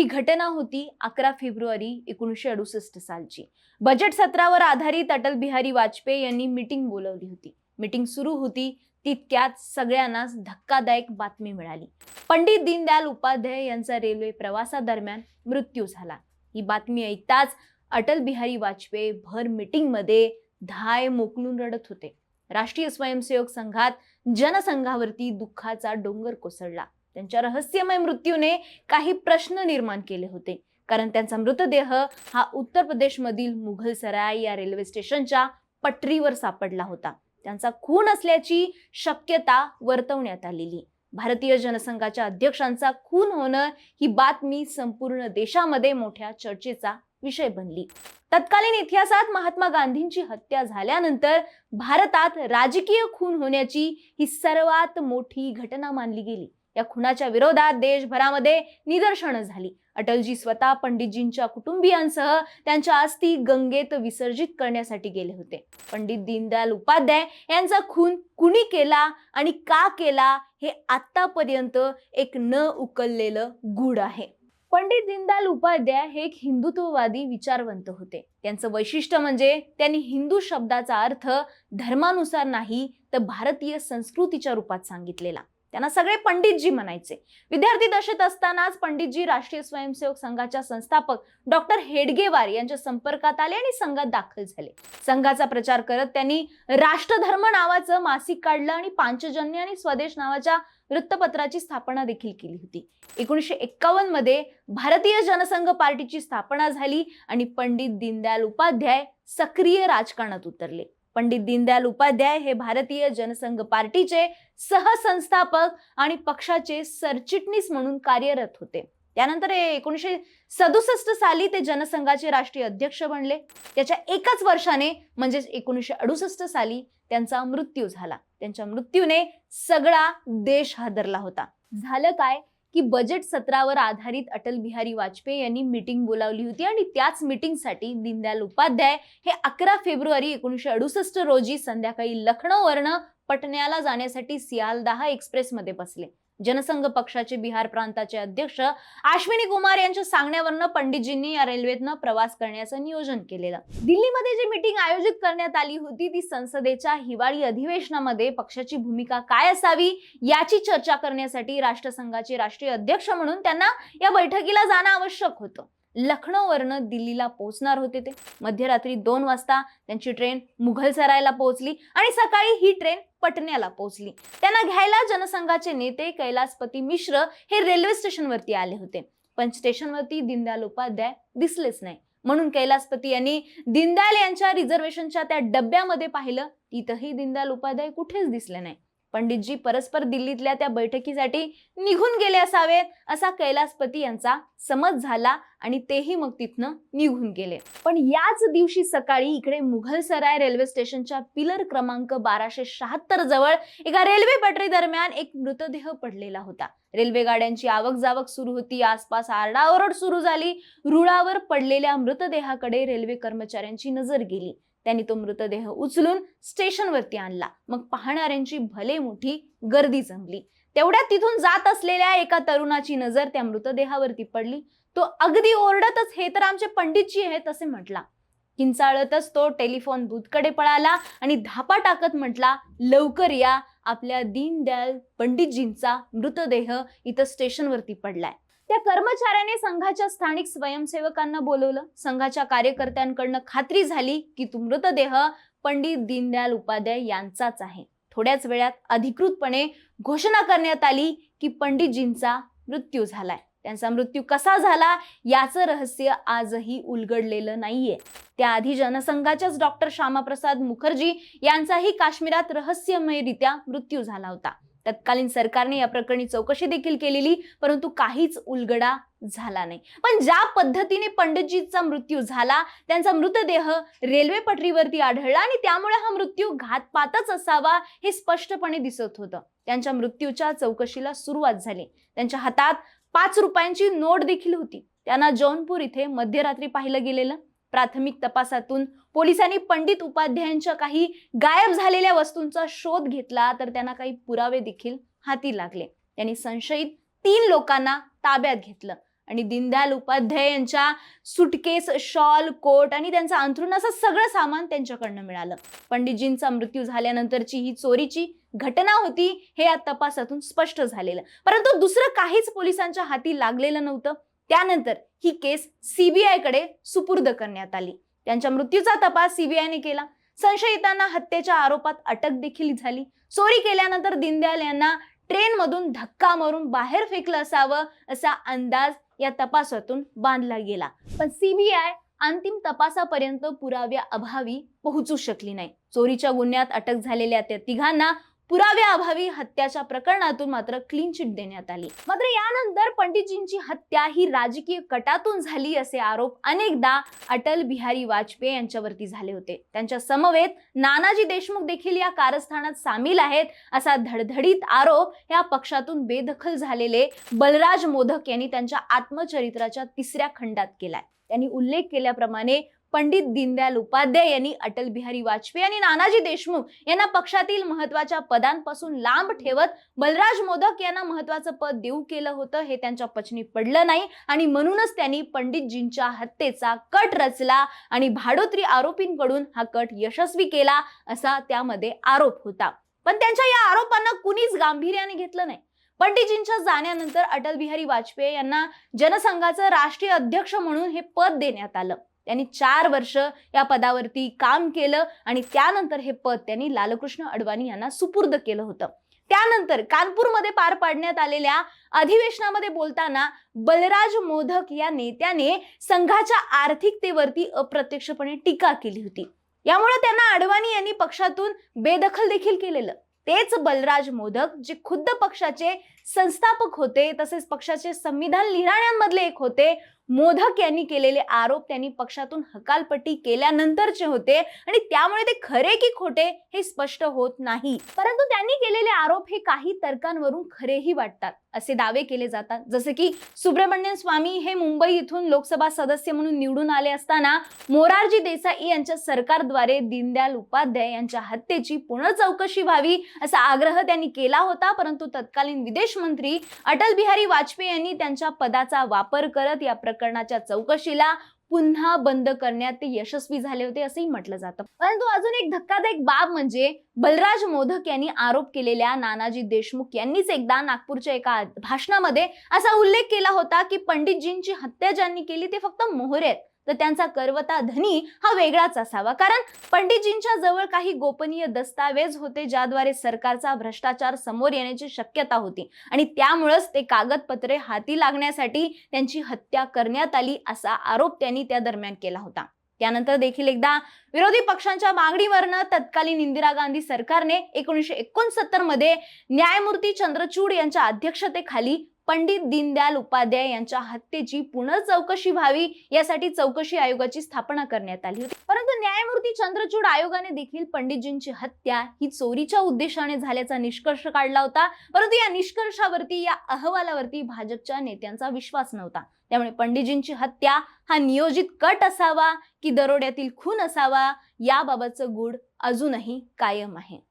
ही घटना होती अकरा फेब्रुवारी एकोणीसशे अडुसष्ट सालची. बजेट सत्रावर आधारित अटल बिहारी वाजपेयी यांनी मीटिंग बोलवली होती. मिटिंग सुरू होती तितक्यात सगळ्यांनाच धक्कादायक बातमी मिळाली. पंडित दीनदयाल उपाध्याय यांचा रेल्वे प्रवासादरम्यान मृत्यू झाला. ही बातमी ऐकताच अटल बिहारी वाजपेयी भर मीटिंगमध्ये धाय मोकलून रडत होते. राष्ट्रीय स्वयंसेवक संघात जनसंघावरती दुःखाचा डोंगर कोसळला. त्यांच्या रहस्यमय मृत्यूने काही प्रश्न निर्माण केले होते. कारण त्यांचा मृतदेह हा उत्तर प्रदेशमधील मुघलसराय या रेल्वे स्टेशनच्या पटरीवर सापडला होता. त्यांचा खून असल्याची शक्यता वर्तवण्यात आलेली. भारतीय जनसंघाच्या अध्यक्षांचा खून होणं ही बातमी संपूर्ण देशामध्ये मोठ्या चर्चेचा विषय बनली. तत्कालीन इतिहासात महात्मा गांधींची हत्या झाल्यानंतर भारतात राजकीय खून होण्याची ही सर्वात मोठी घटना मानली गेली. या खुनाच्या विरोधात देशभरामध्ये निदर्शनं झाली. अटलजी स्वतः पंडितजींच्या कुटुंबियांसह त्यांच्या अस्थी गंगेत विसर्जित करण्यासाठी गेले होते. पंडित दीनदयाल उपाध्याय यांचा खून कुणी केला आणि का केला हे आतापर्यंत एक न उकललेलं गूढ आहे. पंडित दीनदयाल उपाध्याय हे एक हिंदुत्ववादी विचारवंत होते. त्यांचं वैशिष्ट्य म्हणजे त्यांनी हिंदू शब्दाचा अर्थ धर्मानुसार नाही तर भारतीय संस्कृतीच्या रूपात सांगितलेला. त्यांना सगळे पंडितजी म्हणायचे. विद्यार्थी दशेत असतानाच पंडितजी राष्ट्रीय स्वयंसेवक संघाच्या संस्थापक डॉक्टर हेडगेवार यांच्या संपर्कात आले आणि संघात दाखल झाले. संघाचा प्रचार करत त्यांनी राष्ट्रधर्म नावाचं मासिक काढलं आणि पांचजन्य आणि स्वदेश नावाच्या वृत्तपत्राची स्थापना देखील केली होती. एकोणीसशे एक्कावन्नमध्ये भारतीय जनसंघ पार्टीची स्थापना झाली आणि पंडित दीनदयाल उपाध्याय सक्रिय राजकारणात उतरले. पंडित दीनदयाल उपाध्याय हे भारतीय जनसंघ पार्टीचे सहसंस्थापक आणि पक्षाचे सरचिटणीस म्हणून कार्यरत होते. त्यानंतर एकोणीसशे सदुसष्ट साली ते जनसंघाचे राष्ट्रीय अध्यक्ष बनले. त्याच्या एकाच वर्षाने म्हणजेच एकोणीसशे अडुसष्ट साली त्यांचा मृत्यू झाला. त्यांच्या मृत्यूने सगळा देश हादरला होता. झालं काय? की बजेट सत्रावर आधारित अटल बिहारी वाजपेयी यांनी मीटिंग बोलावली होती आणि त्याच मीटिंगसाठी दीनदयाल उपाध्याय हे अकरा फेब्रुवारी एकोणीसशे अडुसष्ट रोजी संध्याकाळी लखनौवरनं पटण्याला जाण्यासाठी सियालदाहा एक्सप्रेसमध्ये बसले. जनसंघ पक्षाचे बिहार प्रांताचे अध्यक्ष अश्विनी कुमार यांच्या सांगण्यावरनं पंडितजींनी या रेल्वेतनं प्रवास करण्याचं नियोजन केलेलं. दिल्लीमध्ये जी मीटिंग आयोजित करण्यात आली होती ती संसदेच्या हिवाळी अधिवेशनामध्ये पक्षाची भूमिका काय असावी याची चर्चा करण्यासाठी राष्ट्रसंघाचे राष्ट्रीय अध्यक्ष म्हणून त्यांना या बैठकीला जाणं आवश्यक होतं. लखनौवरनं दिल्लीला पोहोचणार होते ते. मध्यरात्री दोन वाजता त्यांची ट्रेन मुघलसरायला पोहोचली आणि सकाळी ही ट्रेन पटण्याला पोहोचली. त्यांना घ्यायला जनसंघाचे नेते कैलासपती मिश्र हे रेल्वे स्टेशनवरती आले होते. पण स्टेशनवरती दीनदयाल उपाध्याय दिसलेच नाही. म्हणून कैलासपती यांनी दीनदयाल यांच्या रिझर्वेशनच्या त्या डब्यामध्ये पाहिलं. तिथंही दीनदयाल उपाध्याय कुठेच दिसले नाही. पंडितजी परस्पर दिल्लीतल्या त्या बैठकीसाठी निघून गेले असावेत असा कैलासपती यांचा समज झाला आणि तेही मग तिथनं निघून गेले. पण याच दिवशी सकाळी इकडे मुघलसराय रेल्वे स्टेशनच्या पिलर क्रमांक बाराशे शहात्तर जवळ एका रेल्वे पटरी दरम्यान एक मृतदेह पडलेला होता. रेल्वे गाड्यांची आवक जावक सुरू होती आसपास आरडाओरड सुरू झाली रुळावर पडलेल्या मृतदेहाकडे रेल्वे कर्मचाऱ्यांची नजर गेली. त्यांनी तो मृतदेह उचलून स्टेशनवरती आणला. मग पाहणाऱ्यांची भले मोठी गर्दी जमली. तेवढ्यात तिथून जात असलेल्या एका तरुणाची नजर त्या मृतदेहावरती पडली. तो अगदी ओरडतच हे तर आमचे पंडितजी आहेत असे म्हटला. किंचाळतच तो टेलिफोन बूथकडे पळाला आणि धापा टाकत म्हटला लवकर या आपल्या दीनदयाल पंडितजींचा मृतदेह इथं स्टेशनवरती पडलाय. त्या कर्मचाऱ्याने संघाच्या स्थानिक स्वयंसेवकांना बोलवलं. संघाच्या कार्यकर्त्यांकडनं खात्री झाली की तो मृतदेह पंडित दीनदयाल उपाध्याय यांचाच आहे. थोड्याच वेळात अधिकृतपणे घोषणा करण्यात आली की पंडितजींचा मृत्यू झालाय. त्यांचा मृत्यू कसा झाला याचं रहस्य आजही उलगडलेलं नाहीये. त्याआधी जनसंघाच्याच डॉक्टर श्यामाप्रसाद मुखर्जी यांचाही काश्मीरात रहस्यमयरित्या मृत्यू झाला होता. तत्कालीन सरकारने या प्रकरणी चौकशी देखील केलेली परंतु काहीच उलगडा झाला नाही. पण ज्या पद्धतीने पंडितजीचा मृत्यू झाला त्यांचा मृतदेह रेल्वे पटरीवरती आढळला आणि त्यामुळे हा मृत्यू घातपातच असावा हे स्पष्टपणे दिसत होतं. त्यांच्या मृत्यूच्या चौकशीला सुरुवात झाली. त्यांच्या हातात पाच रुपयांची नोट देखील होती. त्यांना जौनपूर इथे मध्यरात्री पाहिलं गेलेलं. प्राथमिक तपासातून पोलिसांनी पंडित उपाध्यायांच्या काही गायब झालेल्या वस्तूंचा शोध घेतला तर त्यांना काही पुरावे देखील हाती लागले. त्यांनी संशयित तीन लोकांना ताब्यात घेतलं आणि दीनदयाल उपाध्याय यांच्या सुटकेस शॉल कोट आणि त्यांचं अंथरुण असं सगळं सामान त्यांच्याकडनं मिळालं. पंडितजींचा मृत्यू झाल्यानंतरची ही चोरीची घटना होती हे या तपासातून स्पष्ट झालेलं. परंतु दुसरं काहीच पोलिसांच्या हाती लागलेलं नव्हतं. त्यानंतर ही केस सीबीआयकडे सुपूर्द करण्यात आली. त्यांच्या मृत्यूचा तपास सीबीआयने केला. संशयितांना हत्येच्या आरोपात अटक देखील झाली. चोरी केल्यानंतर दीनदयाल यांना ट्रेनमधून धक्का मारून बाहेर फेकलं असावं असा अंदाज या तपासातून बांधला गेला. पण सीबीआय अंतिम तपासापर्यंत पुराव्या अभावी पोहोचू शकली नाही. चोरीच्या गुन्ह्यात अटक झालेल्या त्या तिघांना पुराव्याअभावी हत्याच्या प्रकरणातून मात्र क्लीन चिट देण्यात आली. मात्र यानंतर पंडितजींची हत्या ही राजकीय कटातून झाली असे आरोप अनेकदा अटल बिहारी वाजपेयी यांच्यावरती झाले होते. त्यांच्या समवेत नानाजी देशमुख देखील या कारस्थानात सामील आहेत असा धडधडीत आरोप या पक्षातून बेदखल झालेले बलराज मोदक यांनी त्यांच्या आत्मचरित्राच्या तिसऱ्या खंडात केलाय. त्यांनी उल्लेख केल्याप्रमाणे पंडित दीनदयाल उपाध्याय यांनी अटल बिहारी वाजपेयी आणि नानाजी देशमुख यांना पक्षातील महत्त्वाच्या पदांपासून लांब ठेवत बलराज मोदक यांना महत्वाचं पद देऊ केलं होतं हे त्यांच्या पचनी पडलं नाही. आणि म्हणूनच त्यांनी पंडितजींच्या हत्येचा कट रचला आणि भाडोत्री आरोपींकडून हा कट यशस्वी केला असा त्यामध्ये आरोप होता. पण त्यांच्या या आरोपांना कुणीच गांभीर्याने घेतलं नाही. पंडितजींच्या जाण्यानंतर अटल बिहारी वाजपेयी यांना जनसंघाचं राष्ट्रीय अध्यक्ष म्हणून हे पद देण्यात आलं. यांनी चार वर्ष या पदावरती काम केलं आणि त्यानंतर हे पद त्यांनी लालकृष्ण अडवाणी यांना सुपूर्द केलं होतं. त्यानंतर कानपूरमध्ये पार पाडण्यात आलेल्या अधिवेशनामध्ये बोलताना बलराज मोदक या नेत्याने संघाच्या आर्थिकतेवरती अप्रत्यक्षपणे टीका केली होती. यामुळे त्यांना अडवाणी यांनी पक्षातून बेदखल देखील केलेलं. तेच बलराज मोदक जे खुद्द पक्षाचे संस्थापक होते तसेच पक्षाचे संविधान लिहिणाऱ्यांमधले एक होते. मोदक यांनी केलेले आरोप त्यांनी पक्षातून हकालपट्टी केल्यानंतरचे होते आणि त्यामुळे ते खरे की खोटे हे स्पष्ट होत नाही. परंतु त्यांनी केलेले आरोप हे काही तर्कांवरून खरेही वाटतात असे दावे केले जातात. जसे की सुब्रमण्यम स्वामी हे मुंबई इथून लोकसभा सदस्य म्हणून निवडून आले असताना मोरारजी देसाई यांच्या सरकारद्वारे दीनदयाल उपाध्याय यांच्या हत्येची पुनर्चौकशी व्हावी असा आग्रह त्यांनी केला होता परंतु तत्कालीन विदेश विदेश मंत्री अटल बिहारी वाजपेयी यांनी त्यांच्या पदाचा वापर करत या प्रकरणाच्या चौकशीला पुन्हा बंद करण्यात ते यशस्वी झाले होते असंही म्हटलं जातं. परंतु अजून एक धक्कादायक बाब म्हणजे बलराज मोदक यांनी आरोप केलेल्या नानाजी देशमुख यांनीच एकदा नागपूरच्या एका भाषणामध्ये असा उल्लेख केला होता की पंडितजींची हत्या ज्यांनी केली ते फक्त मोहरे आहेत. तर त्यांचा करवता धनी हा वेगळाच असावा. कारण पंडितजींच्या जवळ काही गोपनीय दस्तावेज होते ज्याद्वारे सरकारचा भ्रष्टाचार समोर येण्याची शक्यता होती. आणि त्यामुळेच ते कागदपत्रे हाती लागण्यासाठी त्यांची हत्या करण्यात आली असा आरोप त्यांनी त्या दरम्यान केला होता. त्यानंतर देखील एकदा विरोधी पक्षांच्या मागणीवरनं तत्कालीन इंदिरा गांधी सरकारने एकोणीसशे एकोणसत्तरमध्ये न्यायमूर्ती चंद्रचूड यांच्या अध्यक्षतेखाली पंडित दीनदयाल उपाध्याय यांच्या हत्येची पुनः चौकशी व्हावी यासाठी चौकशी आयोगाची स्थापना करण्यात आली होती. परंतु न्यायमूर्ती चंद्रचूड आयोगाने देखील पंडितजींची हत्या ही चोरीच्या उद्देशाने झाल्याचा निष्कर्ष काढला होता. परंतु या निष्कर्षावरती या अहवालावरती भाजपच्या नेत्यांचा विश्वास नव्हता. त्यामुळे पंडितजींची हत्या हा नियोजित कट असावा की दरोड्यातील खून असावा याबाबतचं गुढ अजूनही कायम आहे.